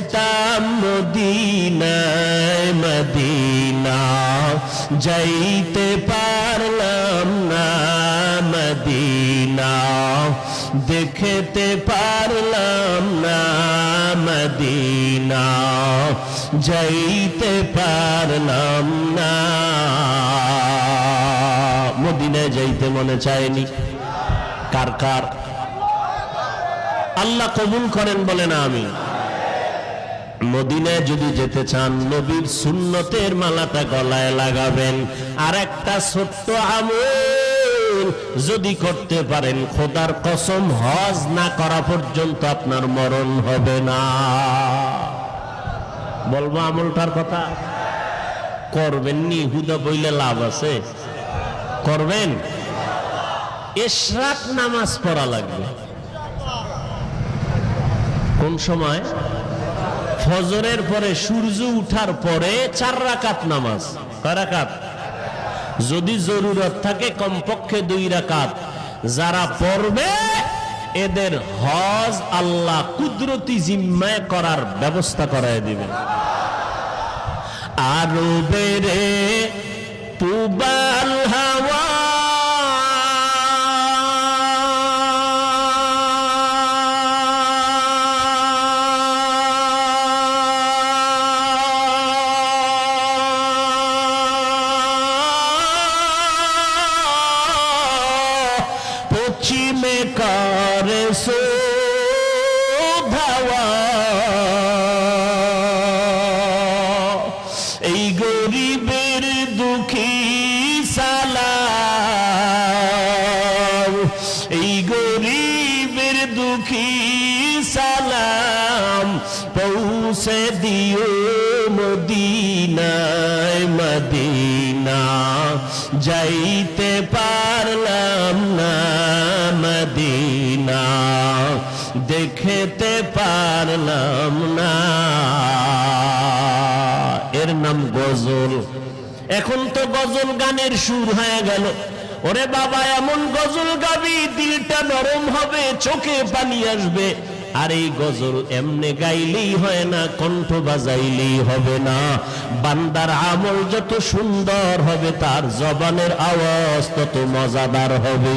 যেতাম মদিনায়, মদিনা। যাইতে পারলাম না মদিনা। দেখতে পারলাম না মদিনা। যাইতে পারলাম না। মদিনায় যাইতে মনে চায়নি। কার কার? আল্লাহ কবুল করেন বলে না আমি। মদিনায় যদি যেতে চান, নবীর সুন্নতের মালাটা গলায় লাগাবেন। আর একটা ছোট্ট আমল যদি করতে পারেন, খোদার কসম, হজ না করা পর্যন্ত আপনার মরণ হবে না। বলব আমলটার কথা? করবেন নি, হুদা বইলে লাভ আছে। করবেন? এশরাক নামাজ পড়া লাগবে। কোন সময়? ফজরের পরে সূর্য উঠার পরে চার রাকাত নামাজ। কয় রাকাত? যদি জরুরত থাকে কমপক্ষে দুই রাকাত। যারা পড়বে, এদের হজ আল্লাহ কুদরতি জিম্মায় করার ব্যবস্থা করায় দিবেন আরও বেড়ে হাওয়া ধাওয়া এই গরিবের দুঃখী সালাম, এই গরিবের দুঃখী সালাম পৌঁছে দিও মদিনায়, মদিনা। যাইতে পারলাম দেখতে পারলাম না। এর নাম গজল। এখন তো গজল গানের সুর হয়ে গেল। ওরে বাবা, এমন গজল গাবি, দিলটা নরম হবে, চোখে পানি আসবে। আর এই গজল এমনে গাইলেই হয় না, কণ্ঠ বাজাইলেই হবে না। বান্দার আমল যত সুন্দর হবে, তার জবানের আওয়াজ তত মজাদার হবে।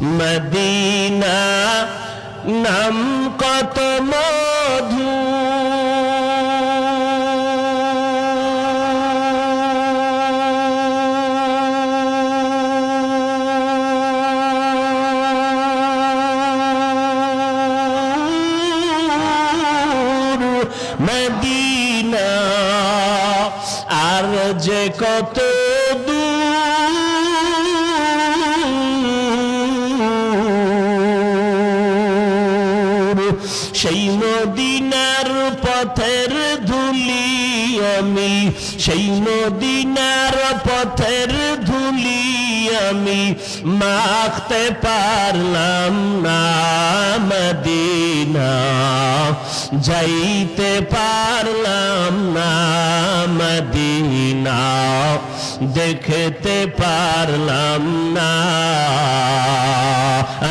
মদিনা নাম কত মধু। মদিনা আর যে কত সেই মদিনার পথের ধুলি আমি, সেই মদিনার পথের ধুলি আমি মাখতে পারলাম না মদিনা, যাইতে পারলাম না মদিনা, দেখতে পারলাম না।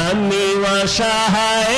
আমি অসহায়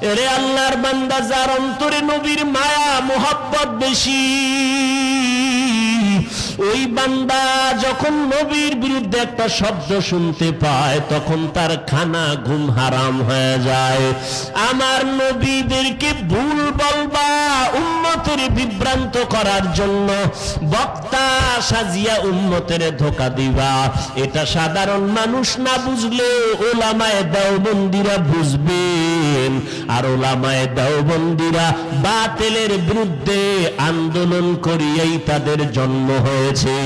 এরে আল্লাহর বান্দা, যার অন্তরে নবীর মায়া, মোহাব্বত বেশি, ওই বান্দা যখন নবীর বিরুদ্ধে একটা শব্দ শুনতে পায়, তখন তার খানা ঘুম হারাম হয়ে যায়। আমার নবীদেরকে ভুল বলবা উন্মতের বিভ্রান্ত করার জন্য বক্তা সাজিয়া উন্মতের ধোকা দিবা। এটা সাধারণ মানুষ না বুঝলে ওলামায় দেওবন্দিরা বুঝবেন। আর ওলামায় দেওবন্দিরা বাতিলের বিরুদ্ধে আন্দোলন করিয়েই তাদের জন্ম হয়েছে।